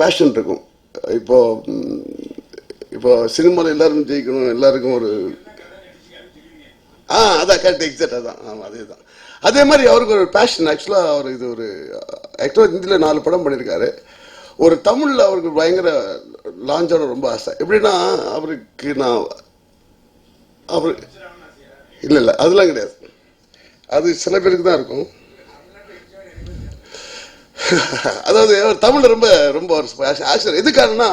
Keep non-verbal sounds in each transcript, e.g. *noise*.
Fashion இருக்கும். இப்போ இப்போ சினிமாவில் எல்லாரும் ஜெயிக்கணும் எல்லாருக்கும் ஒரு ஆ அதான் கரெக்ட் எக்ஸாக்ட் அதான். ஆமாம் அதே தான் அதே மாதிரி அவருக்கு ஒரு பேஷன் ஆக்சுவலாக அவர் இது ஒரு ஆக்சுவலாக ஹிந்தியில் நாலு படம் பண்ணியிருக்காரு ஒரு தமிழில் அவருக்கு பயங்கர லாஞ்சான ரொம்ப ஆசை. எப்படின்னா அவருக்கு நான் அவர் இல்லை இல்லை அதெல்லாம் கிடையாது. அது சில பேருக்கு தான் இருக்கும். *laughs* அதாவது அவர் தமிழில் ரொம்ப ரொம்ப ஆசை எது காரணம்னா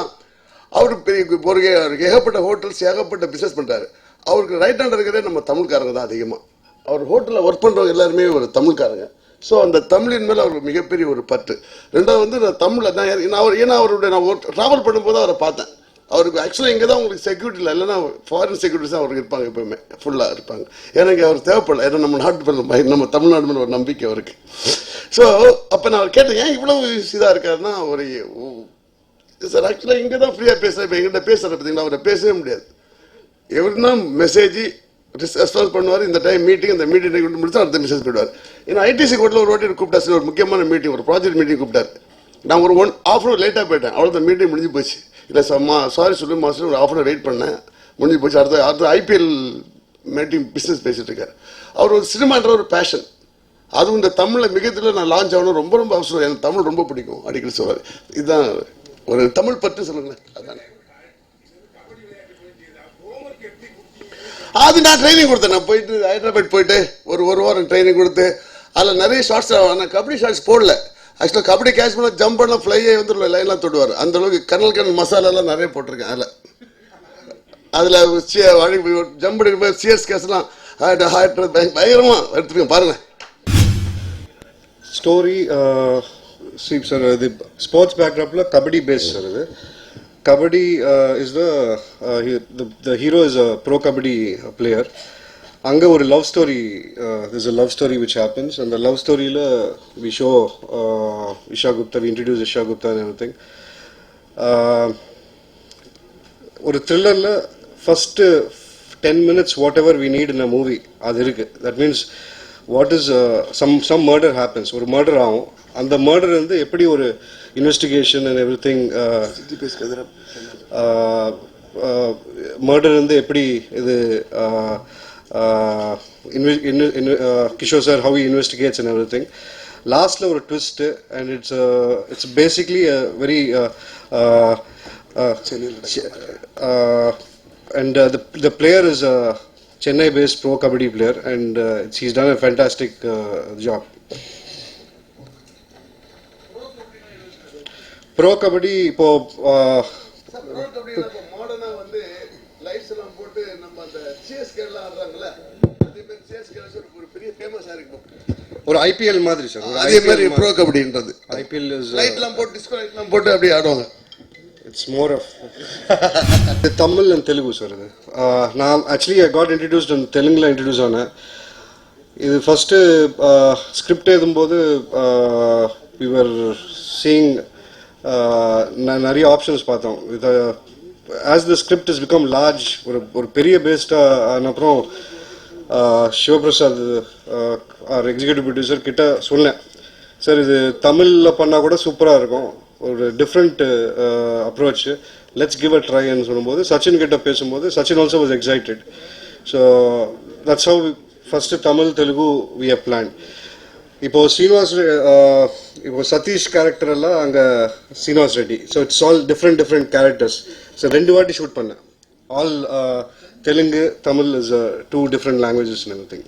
அவருக்கு பெரிய ஒரு அவருக்கு ஏகப்பட்ட ஹோட்டல்ஸ் ஏகப்பட்ட பிஸ்னஸ் பண்ணுறாரு அவருக்கு ரைட் ஹேண்ட் இருக்கிறதே நம்ம தமிழ்காரங்க தான் அதிகமாக அவர் ஹோட்டலில் ஒர்க் பண்ணுறவங்க எல்லாருமே ஒரு தமிழ்காரங்க. ஸோ அந்த தமிழின் மேலே அவருக்கு மிகப்பெரிய ஒரு பற்று. ரெண்டாவது வந்து நான் தமிழில் தான் ஏன்னா அவர் ஏன்னா அவருடைய நான் ட்ராவல் பண்ணும்போது அவரை பார்த்தேன். அவருக்கு ஆக்சுவலாக இங்கே தான் உங்களுக்கு செக்யூரிட்டி இல்லை. இல்லைன்னா ஃபாரின் செக்யூரிட்டிஸ் தான் அவருக்கு இருப்பாங்க எப்பவுமே. ஃபுல்லாக இருப்பாங்க. எனக்கு அவர் தேவைப்படல. ஏன்னா நம்ம நாட்டு மேலே நம்ம தமிழ்நாடு மேலே ஒரு நம்பிக்கை அவருக்கு. ஸோ அப்போ நான் கேட்டேன் ஏன் இவ்வளோ இதாக இருக்காருன்னா ஒரு சார் ஆக்சுவலாக இங்கே தான் ஃப்ரீயாக பேசுகிறேன் இப்போ எங்கிட்ட பேசுகிற பார்த்தீங்களா அவரை பேசவே முடியாது. எவருன்னா மெசேஜ் ரெஸ்பான்ஸ் பண்ணுவார். இந்த டைம் மீட்டிங் இந்த மீட்டிங் கொண்டு முடிச்சு அடுத்த மெசேஜ் போயிடுவார். ஏன்னா ஐடிசி கோட்டில் ஒரு வாட்டி கூப்பிட்டா சார் ஒரு முக்கியமான மீட்டிங் ஒரு ப்ராஜெக்ட் மீட்டிங் கூப்பிட்டாரு. நான் ஒரு ஒன் ஆஃப் லேட்டாக போயிட்டேன். அவ்வளோ மீட்டிங் முடிஞ்சு போச்சு. இல்லை சார் மா சாரி சொல்லு மாஸ்டர் ஒரு ஆஃப் அன் வெயிட் பண்ணேன். முடிஞ்சு போச்சு. அடுத்த அடுத்த ஐபிஎல் மேட்டிங் பிஸ்னஸ் பேசிட்டு இருக்காரு. அவர் ஒரு சினிமான்ற ஒரு பேஷன் அதுவும் இந்த தமிழில் மிகத்தில் நான் லான்ச் ஆகணும். ரொம்ப ரொம்ப அவசரம். எனக்கு தமிழ் ரொம்ப பிடிக்கும் அடிக்கடி சொல்வார் இதுதான் ஒரு தமிழ் பற்றி சொல்லுங்களேன். அதானே. அது நான் ட்ரைனிங் கொடுத்தேன். நான் போயிட்டு ஹைதராபாத் போயிட்டு ஒரு ஒரு வாரம் ட்ரைனிங் கொடுத்து அதில் நிறைய ஷார்ட்ஸ் ஆனால் கபடி ஷார்ட்ஸ் போடல. ஆக்சுவலாக கபடி கேட்ச் பண்ண ஜம்ப் பண்ண ஃப்ளையே வந்து லைன்லாம் தொடுவார். அந்த அளவுக்கு கனல் கனல் மசாலாலாம் நிறைய போட்டிருக்கேன் அதில். அதில் ஜம்ப் பண்ணி சிஎஸ் கேஸ்லாம் பயங்கரமாக எடுத்துருக்கேன் பாருங்கள் ஸ்டோரி ஸ்ரீப் சார் இது ஸ்போர்ட்ஸ் பேக்ராப்பில் கபடி பேஸ் சார் இது. Kabaddi is the the hero is a pro kabaddi player அங்கே ஒரு love story is a love story which happens அந்த லவ் ஸ்டோரியில் we show Isha Gupta we introduce Isha Gupta everything ஒரு த்ரில்லரில் first ten minutes whatever we need in a movie அது இருக்குது that means what is some some murder happens ஒரு murder ஆகும். அந்த murder வந்து எப்படி ஒரு investigation and everything murder வந்து எப்படி இது uh, uh, inve- in- in- uh, Kishore sir how investigates and everything லாஸ்ட்டில் ஒரு twist and it's it's basically very uh, and uh, the the player is a Chennai-based pro kabaddi player, and uh, it's- he's done a fantastic uh, job. Pro Kabaddi இப்போ uh, ஆடுறாங்கல்ல அதே மாதிரி CSK ஒரு பெரிய ஃபேமஸாக இருக்கும். ஒரு IPL மாதிரி sir ஒரு அதே மாதிரி ப்ரோ கபடின்றது. ஐபிஎல் லைட்லாம் போட்டு டிஸ்கோ லைட்லாம் போட்டு அப்படியே ஆடுவாங்க. It's more of Tamil and Telugu sir இது. Uh, நான் actually I got introduced and தெலுங்கில் இன்ட்ரடியூஸ் ஆனேன். இது ஃபஸ்ட்டு ஸ்கிரிப்ட் எழுதும்போது வி சீயிங் நிறைய ஆப்ஷன்ஸ் பார்த்தோம். இது as the script is become large ஒரு ஒரு பெரிய பேஸ்டாக ஆன அப்புறம் சிவபிரசாத் ஆர் எக்ஸிக்யூட்டிவ் ப்ரொடியூசர் கிட்ட சொன்னேன். சார் இது தமிழில் பண்ணால் கூட சூப்பராக இருக்கும். ஒரு different approach let's give a ட்ரைன்னு சொல்லும்போது சச்சின் கிட்ட பேசும்போது Sachin also was excited so that's how first Tamil Telugu we have plan இப்போ ஸ்ரீனிவாஸ் இப்போ சதீஷ் கேரக்டர் எல்லாம் அங்கே Srinivas Reddy. So it's all different different characters so ரெண்டு வாட்டி ஷூட் பண்ணேன் all Telugu Tamil is two different languages everything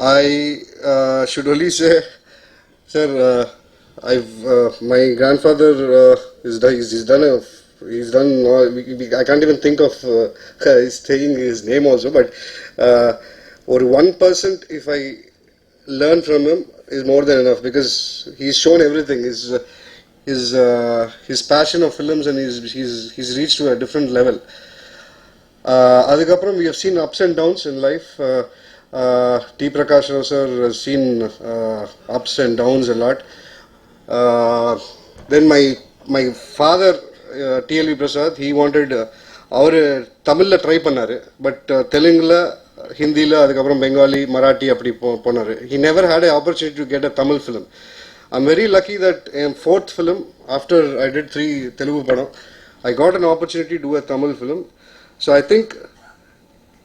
I uh, should only say, sir, uh, I've uh, my grandfather uh, is done, he's, he's done a he's done all, we, we, I can't even think of uh, *laughs* he's saying his name also, but uh, or one percent if I learn from him is more than enough because he's shown everything. His uh, his uh, his passion of films and he's he's he's reached to a different level. Uh, அதுக்கப்புறம் we have seen ups and downs in life. Uh, uh, T. Prakash Rao sir has seen uh, ups and downs a lot. Uh, then my my father uh, T.L.V. Prasad he wanted uh, அவர் தமிழில் try பண்ணார் but தெலுங்கில் ஹிந்தியில் அதுக்கப்புறம் பெங்காலி மராட்டி அப்படி போ போனார் he never had a opportunity to get a Tamil film I'm very lucky that N fourth film after I did three Telugu படம் I got an opportunity to a Tamil film so I think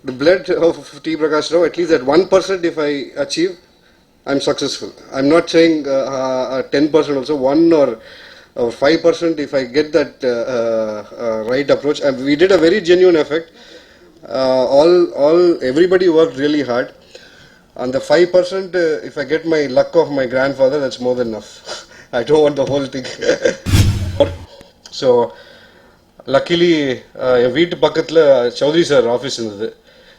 the blood of T. Prakash Rao, at least at 1% if I achieve, I'm successful. I'm not saying uh, uh, 10% also, 1 or, or 5% if I get that uh, uh, uh, right approach. And we did a very genuine effect. All all everybody work really hard அந்த five 5% uh, if i get my luck of my grandfather that's more than enough i don't want the whole so luckily என் வீட்டு பக்கத்தில் Chowdhury sir office இருந்தது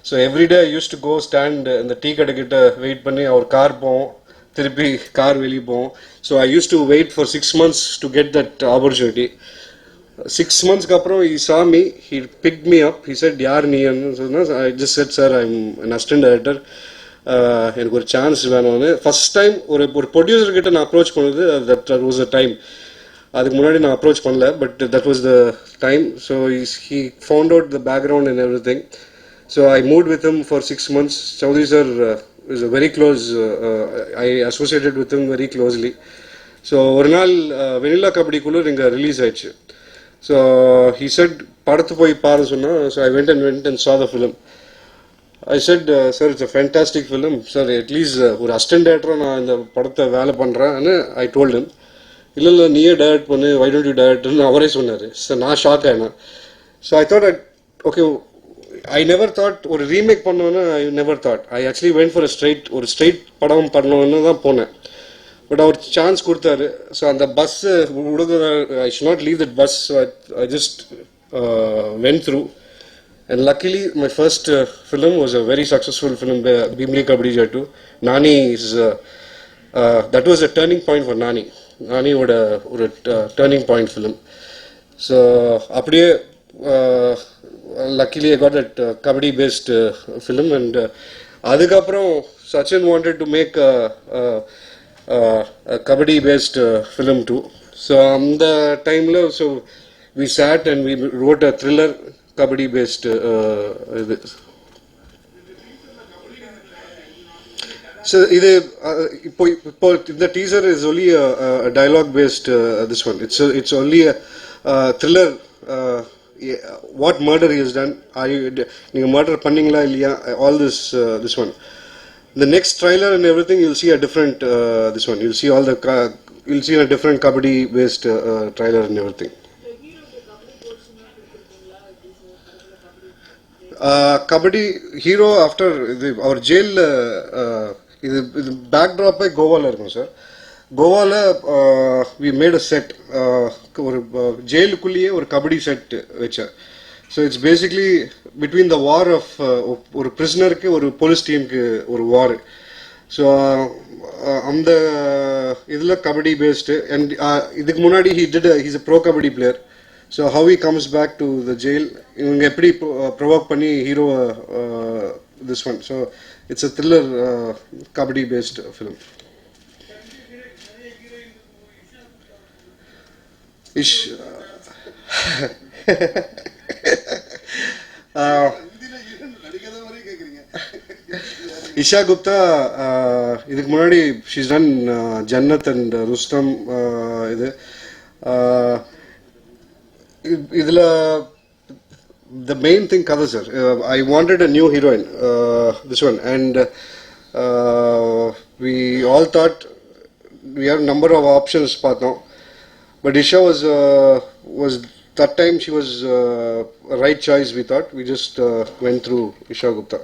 so every day use to go stand இந்த tea கடைக்கிட்ட wait பண்ணி அவர் car போவோம் திருப்பி car வெளியே போவோம் so I use to wait for six months to get that opportunity six மந்த்ஸ்க்கு அப்புறம் he saw me he pick me up he said யார் நீ சொன்னால் I just said sir I'm an assistant director எனக்கு ஒரு chance வேணும்னு first time ஒரு ஒரு ப்ரொடியூசர் கிட்ட நான் அப்ரோச் பண்ணது தட் வாஸ் அ டைம் அதுக்கு முன்னாடி நான் அப்ரோச் பண்ணல but that was the time so he found out the background and everything so I moved with him for six months Chowdary sir is a very close I associated with him very closely so ஒரு நாள் vanilla kabaddi குழு இங்கே release ஆயிடுச்சு. So he set படத்து போய் பாரு சொன்னால் so I went and went and saw the film I said sir it's a fantastic film sir at least ஒரு அஸ்டன்ட் டேரக்டராக நான் இந்த படத்தை வேலை பண்ணுறேன்னு ஐ டோல்ட் இல்லை இல்லை நீயே டைரக்ட் பண்ணு. வை டோன்ட் யூ டைரக்ட்னு அவரே சொன்னார் சார் நான் shock ஆகினேன் so I thought okay I never thought ஒரு ரீமேக் பண்ணோன்னு I never thought I actually went for straight ஒரு ஸ்ட்ரைட் படம் பண்ணணும்னு தான் போனேன். பட் அவர் சான்ஸ் கொடுத்தாரு ஸோ அந்த பஸ்ஸு உடுக்க I should not leave that bus so I just went through And luckily, my first uh, film was a very successful film, uh, Bimli Kabadi Jattu. Nani is, uh, uh, that was a turning point for Nani. Nani would a, would a uh, turning point film. So, அப்படியே uh, luckily I got that uh, Kabaddi based uh, film and uh, அதுக்கப்புறம் Sachin wanted to make a, a, a, a Kabaddi based uh, film too. So, அந்த டைமில் so we sat and we wrote a thriller kabaddi based இது. So இது uh, இப்போ இப்போ இந்த teaser is only dialogue based this one it's it's only thriller what murder is done are you நீங்கள் murder பண்ணீங்களா இல்லையா? All this this one the next trailer and everything you'll see a different uh, this one you'll see all the ka- you'll see a different kabaddi based uh, uh, trailer and everything Kabaddi hero after இது அவர் ஜெயிலில் இது இது பேக்ட்ராப்பே கோவாவில் இருக்கும் sir கோவாவில் we made a set ஒரு ஜெயிலுக்குள்ளேயே ஒரு kabaddi set வச்சேன் so it's basically between the war of ஒரு பிரிசனருக்கு ஒரு போலீஸ் டீமுக்கு ஒரு வார் ஸோ அந்த இதில் கபடி பேஸ்டு அண்ட் இதுக்கு முன்னாடி he did his a pro kabaddi player so how he comes back to the jail இவங்க எப்படி ப்ரொவோக் பண்ணி hero this one so it's a thriller kabaddi based film is Isha Gupta இதுக்கு முன்னாடி she's done Jannat and Rustom இது இதில் the main thing கதை sir I wanted a new heroine this one and we all thought we have number of options பார்த்தோம். But Isha was was that time she was uh, a right choice we thought. We just uh, went through isha gupta.